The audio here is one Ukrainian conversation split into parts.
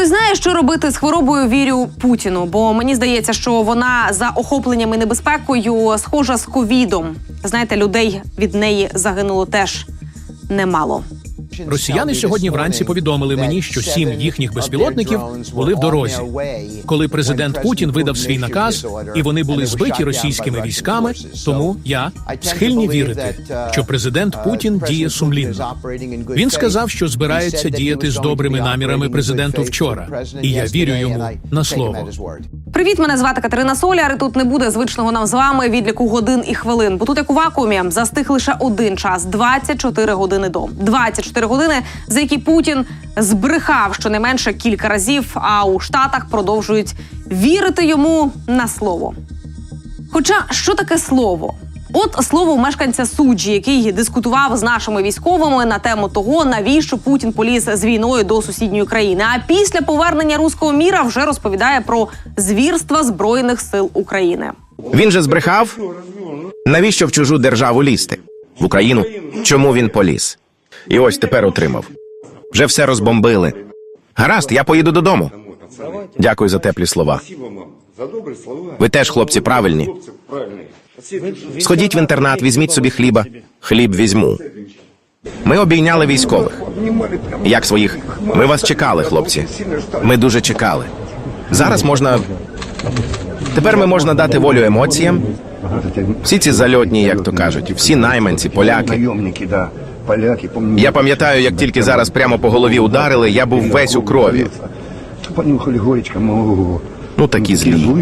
Хтось знає, що робити з хворобою вірю Путіну, бо мені здається, що вона за охопленням і небезпекою схожа з ковідом. Знаєте, людей від неї загинуло теж немало. Росіяни сьогодні вранці повідомили мені, що сім їхніх безпілотників були в дорозі. Коли президент Путін видав свій наказ, і вони були збиті російськими військами, тому я схильні вірити, що президент Путін діє сумлінно. Він сказав, що збирається діяти з добрими намірами президенту вчора, і я вірю йому на слово. Привіт, мене звати Катерина Соляр. і Тут не буде звичного нам з вами відліку годин і хвилин. Бо тут як у вакуумі застиг лише один час 24 години до 24 години, за які Путін збрехав щонайменше кілька разів. А у Штатах продовжують вірити йому на слово. Хоча що таке слово? От слово мешканця суджі, який дискутував з нашими військовими на тему того, навіщо Путін поліз з війною до сусідньої країни. А після повернення руського міра вже розповідає про звірства збройних сил України. Він же збрехав? Навіщо в чужу державу лізти? В Україну? Чому він поліз? І ось тепер отримав. Вже все розбомбили. Гаразд, я поїду додому. Дякую за теплі слова. Ви теж, хлопці, правильні. Сходіть в інтернат, візьміть собі хліба. Хліб візьму. Ми обійняли військових. Як своїх. Ми вас чекали, хлопці. Ми дуже чекали. Зараз можна. Тепер ми можна дати волю емоціям. Всі ці зальотні, як то кажуть, всі найманці, поляки. Я пам'ятаю, як тільки зараз прямо по голові ударили, я був весь у крові. Ну такі злі.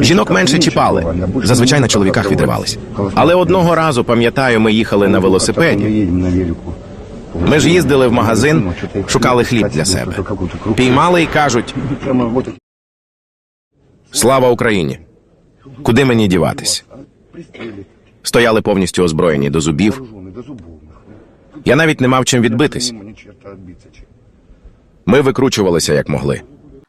Жінок менше чіпали. Зазвичай на чоловіках відривались. Але одного разу пам'ятаю, ми їхали на велосипеді. Ми ж їздили в магазин, шукали хліб для себе. Піймали і кажуть: Слава Україні! Куди мені діватись? Стояли повністю озброєні до зубів. Я навіть не мав чим відбитись. Ми викручувалися як могли.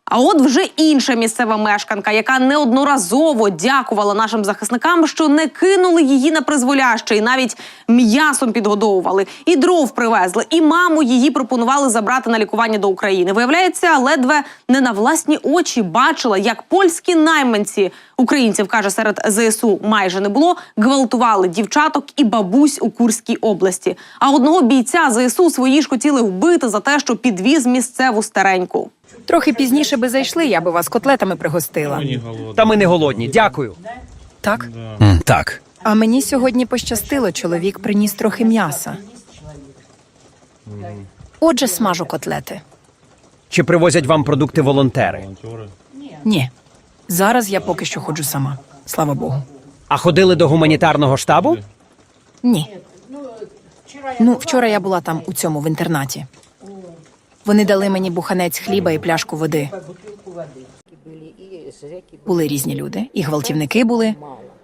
А от вже інша місцева мешканка, яка неодноразово дякувала нашим захисникам, що не кинули її на призволяще, і навіть м'ясом підгодовували, і дров привезли, і маму її пропонували забрати на лікування до України. Виявляється, ледве не на власні очі бачила, як польські найманці українців каже серед ЗСУ майже не було, гвалтували дівчаток і бабусь у Курській області. А одного бійця ЗСУ свої ж хотіли вбити за те, що підвіз місцеву стареньку. Трохи пізніше би зайшли, я би вас котлетами пригостила. Та ми не голодні. Дякую. Так? Так. А мені сьогодні пощастило, чоловік приніс трохи м'яса. Отже, смажу котлети. Чи привозять вам продукти волонтери? Ні. Зараз я поки що ходжу сама. Слава Богу. А ходили до гуманітарного штабу? Ні. Ну, вчора я була там у цьому в інтернаті. Вони дали мені буханець хліба і пляшку води. Були різні люди, і гвалтівники були,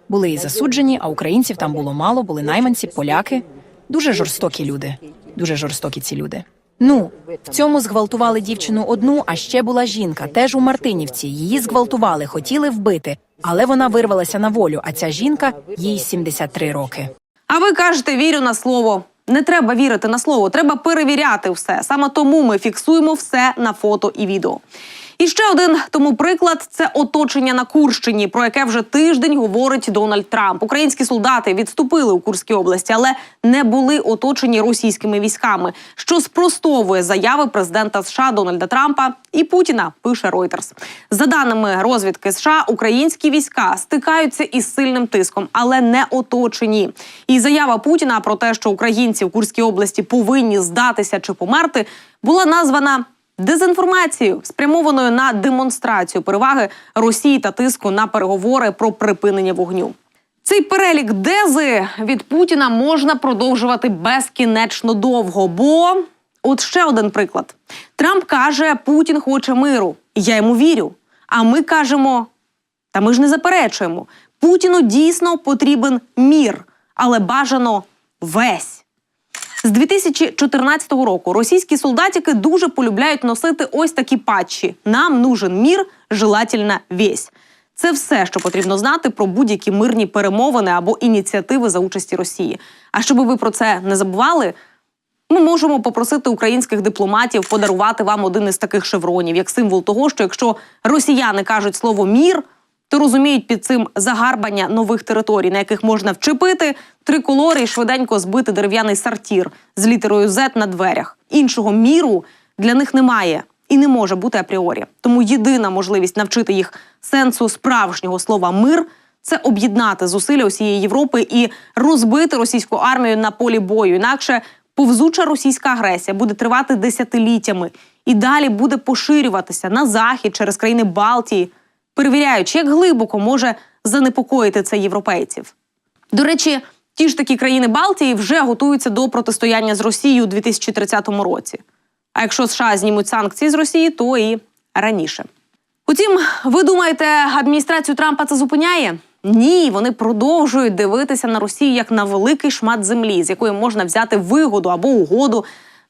були і засуджені, а українців там було мало, були найманці, поляки. Дуже жорстокі люди. Дуже жорстокі ці люди. Ну, в цьому зґвалтували дівчину одну, а ще була жінка, теж у Мартинівці. Її зґвалтували, хотіли вбити, але вона вирвалася на волю. А ця жінка їй 73 роки. А ви кажете, вірю на слово. Не треба вірити на слово, треба перевіряти все. Саме тому ми фіксуємо все на фото і відео. І ще один тому приклад це оточення на Курщині, про яке вже тиждень говорить Дональд Трамп. Українські солдати відступили у Курській області, але не були оточені російськими військами, що спростовує заяви президента США Дональда Трампа і Путіна. Пише Reuters. За даними розвідки США, українські війська стикаються із сильним тиском, але не оточені. І заява Путіна про те, що українці в Курській області повинні здатися чи померти, була названа дезінформацією, спрямованою на демонстрацію переваги Росії та тиску на переговори про припинення вогню. Цей перелік дези від Путіна можна продовжувати безкінечно довго. Бо от ще один приклад: Трамп каже, Путін хоче миру. Я йому вірю. А ми кажемо: та ми ж не заперечуємо. Путіну дійсно потрібен мір, але бажано весь. З 2014 року російські солдатики дуже полюбляють носити ось такі патчі: Нам нужен мір, желательно весь. Це все, що потрібно знати про будь-які мирні перемовини або ініціативи за участі Росії. А щоб ви про це не забували, Ми можемо попросити українських дипломатів подарувати вам один із таких шевронів, як символ того, що якщо росіяни кажуть слово мір, то розуміють під цим загарбання нових територій, на яких можна вчепити триколори і швиденько збити дерев'яний сортір з літерою Z на дверях. Іншого міру для них немає і не може бути апріорі. Тому єдина можливість навчити їх сенсу справжнього слова мир це об'єднати зусилля усієї Європи і розбити російську армію на полі бою. Інакше повзуча російська агресія буде тривати десятиліттями і далі буде поширюватися на захід через країни Балтії, перевіряючи, як глибоко може занепокоїти це європейців. До речі, ті ж такі країни Балтії вже готуються до протистояння з Росією у 2030 році. А якщо США знімуть санкції з Росії, то і раніше. Утім, ви думаєте, адміністрацію Трампа це зупиняє? Ні, вони продовжують дивитися на Росію як на великий шмат землі, з якої можна взяти вигоду або угоду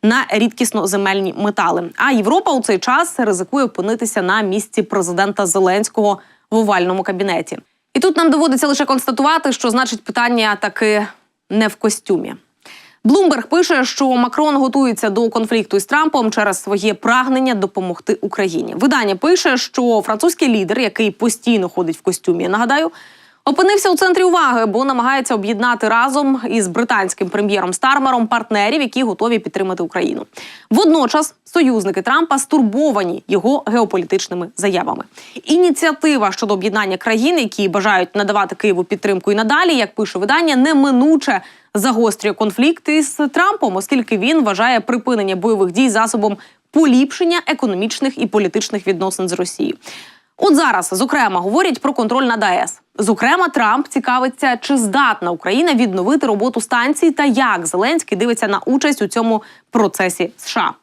на рідкісно земельні метали. А Європа у цей час ризикує опинитися на місці президента Зеленського в овальному кабінеті. І тут нам доводиться лише констатувати, що значить питання таки не в костюмі. Блумберг пише, що Макрон готується до конфлікту із Трампом через своє прагнення допомогти Україні. Видання пише, що французький лідер, який постійно ходить в костюмі, нагадаю, опинився у центрі уваги, бо намагається об'єднати разом із британським прем'єром Стармером партнерів, які готові підтримати Україну. Водночас союзники Трампа стурбовані його геополітичними заявами. Ініціатива щодо об'єднання країн, які бажають надавати Києву підтримку і надалі, як пише видання, неминуче загострює конфлікт із Трампом, оскільки він вважає припинення бойових дій засобом поліпшення економічних і політичних відносин з Росією. От зараз, зокрема, говорять про контроль над АЕС. Зокрема, Трамп цікавиться, чи здатна Україна відновити роботу станції та як Зеленський дивиться на участь у цьому процесі США.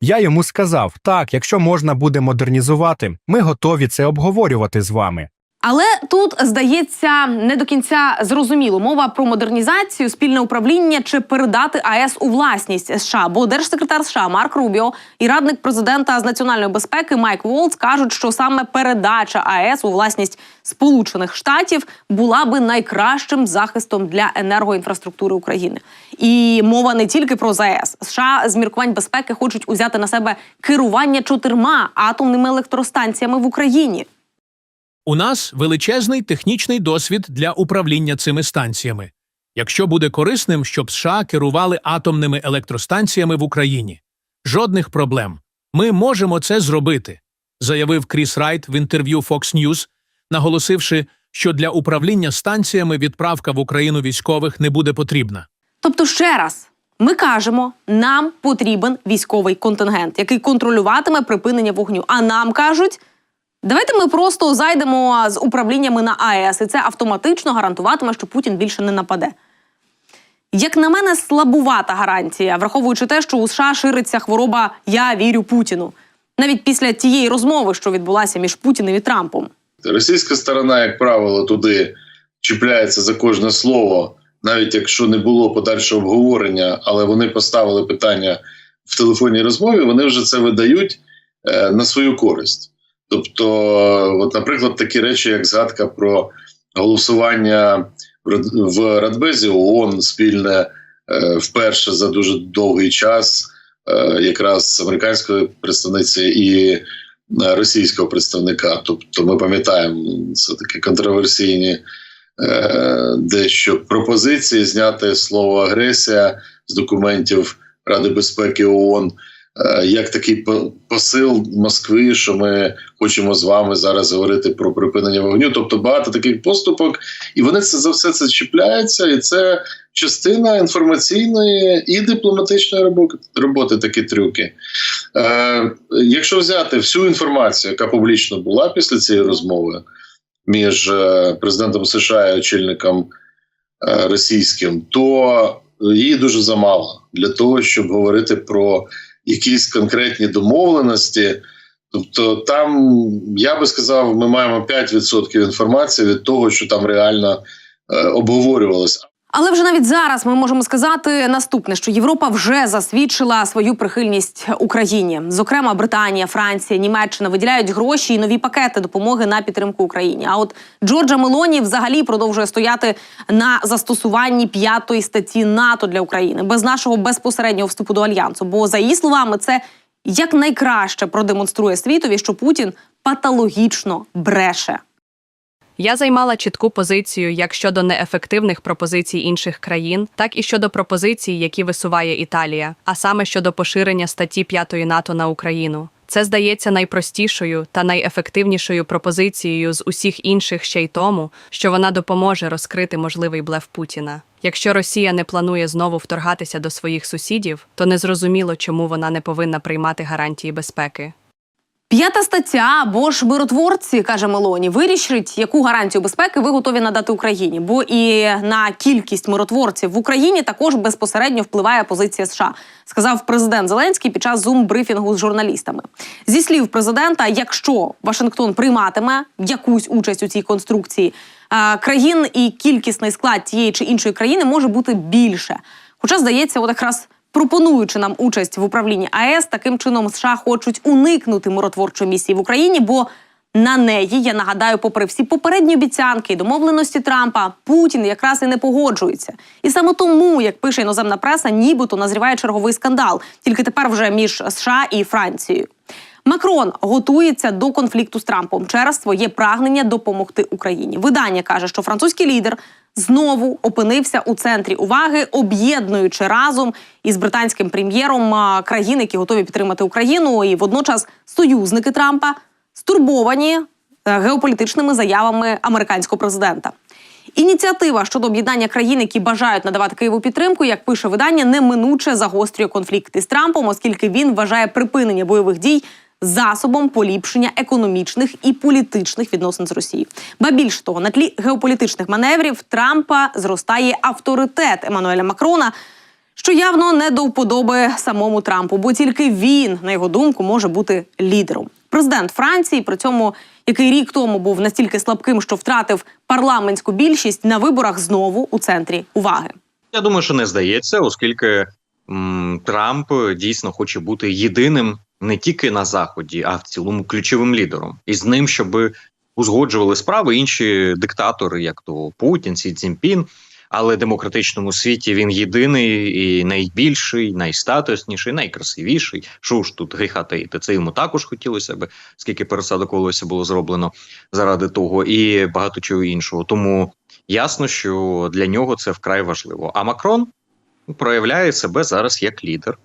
Я йому сказав: так, якщо можна буде модернізувати, ми готові це обговорювати з вами. Але тут здається не до кінця зрозуміло мова про модернізацію, спільне управління чи передати АЕС у власність США. Бо держсекретар США Марк Рубіо і радник президента з національної безпеки Майк Волц кажуть, що саме передача АЕС у власність Сполучених Штатів була би найкращим захистом для енергоінфраструктури України. І мова не тільки про ЗАЕС. США з міркувань безпеки хочуть узяти на себе керування чотирма атомними електростанціями в Україні. У нас величезний технічний досвід для управління цими станціями. Якщо буде корисним, щоб США керували атомними електростанціями в Україні. Жодних проблем. Ми можемо це зробити, заявив Кріс Райт в інтерв'ю Fox News, наголосивши, що для управління станціями відправка в Україну військових не буде потрібна. Тобто, ще раз, ми кажемо, нам потрібен військовий контингент, який контролюватиме припинення вогню. А нам кажуть, давайте ми просто зайдемо з управліннями на АЕС, і це автоматично гарантуватиме, що Путін більше не нападе. Як на мене, слабувата гарантія, враховуючи те, що у США шириться хвороба Я вірю Путіну. Навіть після тієї розмови, що відбулася між Путіним і Трампом. Російська сторона, як правило, туди чіпляється за кожне слово, навіть якщо не було подальшого обговорення, але вони поставили питання в телефонній розмові, вони вже це видають е, на свою користь. Тобто, от, наприклад, такі речі, як згадка про голосування в Рад- в Радбезі ООН спільне е, вперше за дуже довгий час, е, якраз американської представниці і е, російського представника. Тобто, ми пам'ятаємо, це такі контроверсійні дещо пропозиції зняти слово агресія з документів Ради безпеки ООН. Е, Як такий по- посил Москви, що ми хочемо з вами зараз говорити про припинення вогню, тобто багато таких поступок, і вони це за все це чіпляються, і це частина інформаційної і дипломатичної роботи такі трюки. Е, якщо взяти всю інформацію, яка публічно була після цієї розмови між е, президентом США і очільником е, російським, то її дуже замало для того, щоб говорити про якісь конкретні домовленості. Тобто, там я би сказав, ми маємо 5% інформації від того, що там реально е, обговорювалося. Але вже навіть зараз ми можемо сказати наступне, що Європа вже засвідчила свою прихильність Україні. Зокрема, Британія, Франція, Німеччина виділяють гроші і нові пакети допомоги на підтримку Україні. А от Джорджа Мелоні взагалі продовжує стояти на застосуванні п'ятої статті НАТО для України без нашого безпосереднього вступу до альянсу. Бо за її словами, це якнайкраще продемонструє світові, що Путін патологічно бреше. Я займала чітку позицію як щодо неефективних пропозицій інших країн, так і щодо пропозицій, які висуває Італія, а саме щодо поширення статті 5 НАТО на Україну. Це здається найпростішою та найефективнішою пропозицією з усіх інших ще й тому, що вона допоможе розкрити можливий блеф Путіна. Якщо Росія не планує знову вторгатися до своїх сусідів, то незрозуміло, чому вона не повинна приймати гарантії безпеки. П'ята стаття або ж миротворці, каже Мелоні, вирішить, яку гарантію безпеки ви готові надати Україні. Бо і на кількість миротворців в Україні також безпосередньо впливає позиція США, сказав президент Зеленський під час зум-брифінгу з журналістами. Зі слів президента, якщо Вашингтон прийматиме якусь участь у цій конструкції, країн і кількісний склад тієї чи іншої країни може бути більше. Хоча здається, от якраз пропонуючи нам участь в управлінні АЕС, таким чином США хочуть уникнути миротворчої місії в Україні, бо на неї я нагадаю, попри всі попередні обіцянки і домовленості Трампа, Путін якраз і не погоджується. І саме тому, як пише іноземна преса, нібито назріває черговий скандал, тільки тепер вже між США і Францією. Макрон готується до конфлікту з Трампом через своє прагнення допомогти Україні. Видання каже, що французький лідер знову опинився у центрі уваги, об'єднуючи разом із британським прем'єром а, країни, які готові підтримати Україну, і водночас союзники Трампа стурбовані е, геополітичними заявами американського президента. Ініціатива щодо об'єднання країн, які бажають надавати Києву підтримку, як пише видання, неминуче загострює конфлікти з Трампом, оскільки він вважає припинення бойових дій засобом поліпшення економічних і політичних відносин з Росією. Ба більше того, на тлі геополітичних маневрів Трампа зростає авторитет Еммануеля Макрона. Що явно не до вподоби самому Трампу, бо тільки він, на його думку, може бути лідером. Президент Франції, при цьому який рік тому був настільки слабким, що втратив парламентську більшість на виборах знову у центрі уваги. Я думаю, що не здається, оскільки м, Трамп дійсно хоче бути єдиним не тільки на заході, а в цілому ключовим лідером. І з ним, щоб узгоджували справи інші диктатори, як то Путін, Сі Цзіньпін. Але в демократичному світі він єдиний і найбільший, найстатусніший, найкрасивіший. Що ж тут гріха таїти? Це йому також хотілося би, скільки пересадок волосся було зроблено заради того, і багато чого іншого. Тому ясно, що для нього це вкрай важливо. А Макрон проявляє себе зараз як лідер,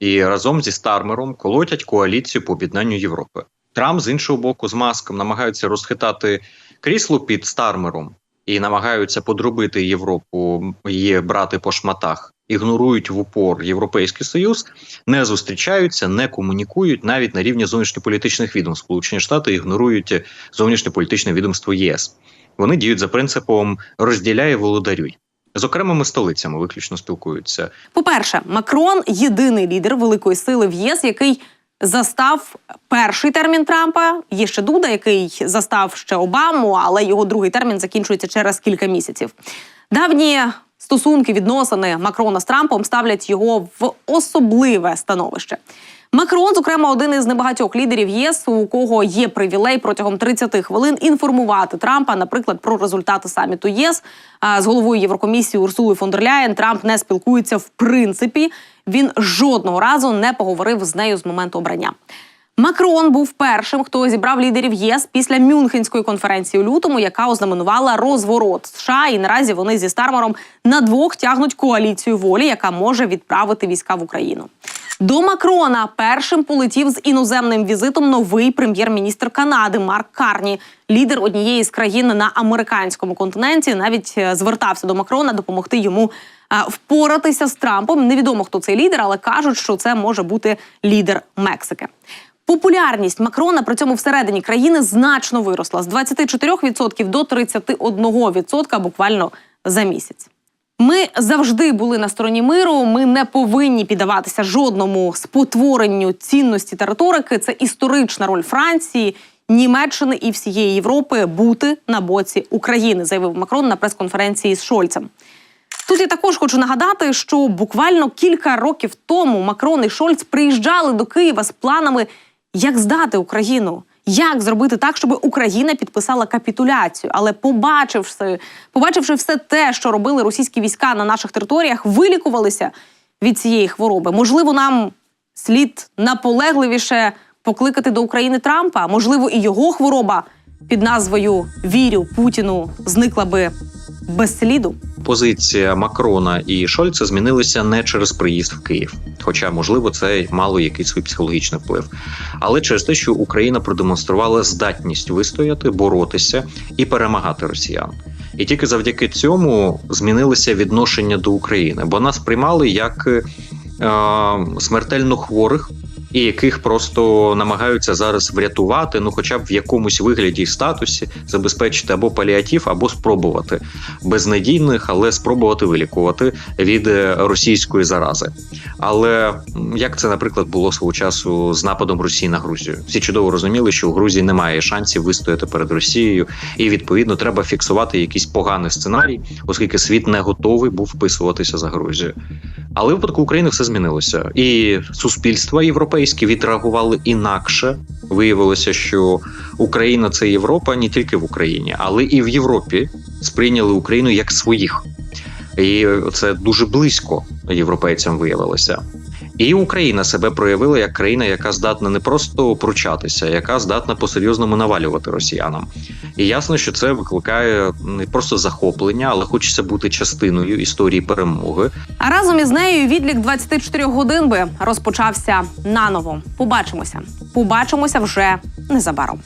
і разом зі Стармером колотять коаліцію по об'єднанню Європи. Трамп з іншого боку з маском намагаються розхитати крісло під Стармером і намагаються подробити Європу, її брати по шматах. Ігнорують в упор Європейський Союз, не зустрічаються, не комунікують навіть на рівні зовнішньополітичних відомств. Сполучені Штати ігнорують зовнішньополітичне відомство ЄС. Вони діють за принципом розділяє володарюй. З окремими столицями виключно спілкуються. По-перше, Макрон єдиний лідер великої сили в ЄС, який застав перший термін Трампа. Є ще Дуда, який застав ще Обаму, але його другий термін закінчується через кілька місяців. Давні стосунки, відносини Макрона з Трампом ставлять його в особливе становище. Макрон, зокрема, один із небагатьох лідерів ЄС, у кого є привілей протягом 30 хвилин інформувати Трампа, наприклад, про результати саміту ЄС з головою Єврокомісії Урсулою фон Трамп не спілкується в принципі. Він жодного разу не поговорив з нею з моменту обрання. Макрон був першим, хто зібрав лідерів ЄС після Мюнхенської конференції у лютому, яка ознаменувала розворот США. І наразі вони зі Стармером на двох тягнуть коаліцію волі, яка може відправити війська в Україну. До Макрона першим полетів з іноземним візитом новий прем'єр-міністр Канади Марк Карні, лідер однієї з країн на американському континенті. Навіть е, звертався до Макрона допомогти йому е, впоратися з Трампом. Невідомо хто цей лідер, але кажуть, що це може бути лідер Мексики. Популярність Макрона при цьому всередині країни значно виросла з 24% до 31% буквально за місяць. Ми завжди були на стороні миру. Ми не повинні піддаватися жодному спотворенню цінності та риторики. Це історична роль Франції, Німеччини і всієї Європи бути на боці України, заявив Макрон на прес-конференції з Шольцем. Тут я також хочу нагадати, що буквально кілька років тому Макрон і Шольц приїжджали до Києва з планами, як здати Україну, як зробити так, щоб Україна підписала капітуляцію. Але побачивши, побачивши все те, що робили російські війська на наших територіях, вилікувалися від цієї хвороби. Можливо, нам слід наполегливіше покликати до України Трампа. Можливо, і його хвороба під назвою Вірю Путіну зникла би без сліду. Позиція Макрона і Шольца змінилися не через приїзд в Київ, хоча, можливо, це мало якийсь свій психологічний вплив, але через те, що Україна продемонструвала здатність вистояти, боротися і перемагати росіян. І тільки завдяки цьому змінилося відношення до України, бо нас приймали як е, смертельно хворих. І яких просто намагаються зараз врятувати, ну хоча б в якомусь вигляді і статусі забезпечити або паліатив, або спробувати безнадійних, але спробувати вилікувати від е, російської зарази. Але як це, наприклад, було свого часу з нападом Росії на Грузію? Всі чудово розуміли, що у Грузії немає шансів вистояти перед Росією, і відповідно треба фіксувати якийсь поганий сценарій, оскільки світ не готовий був вписуватися за Грузію. Але в випадку України все змінилося, і суспільства європейські відреагували інакше. Виявилося, що Україна це Європа не тільки в Україні, але і в Європі сприйняли Україну як своїх. І це дуже близько європейцям виявилося. І Україна себе проявила як країна, яка здатна не просто пручатися, яка здатна по-серйозному навалювати росіянам. І ясно, що це викликає не просто захоплення, але хочеться бути частиною історії перемоги. А разом із нею відлік 24 годин би розпочався наново. Побачимося. Побачимося вже незабаром.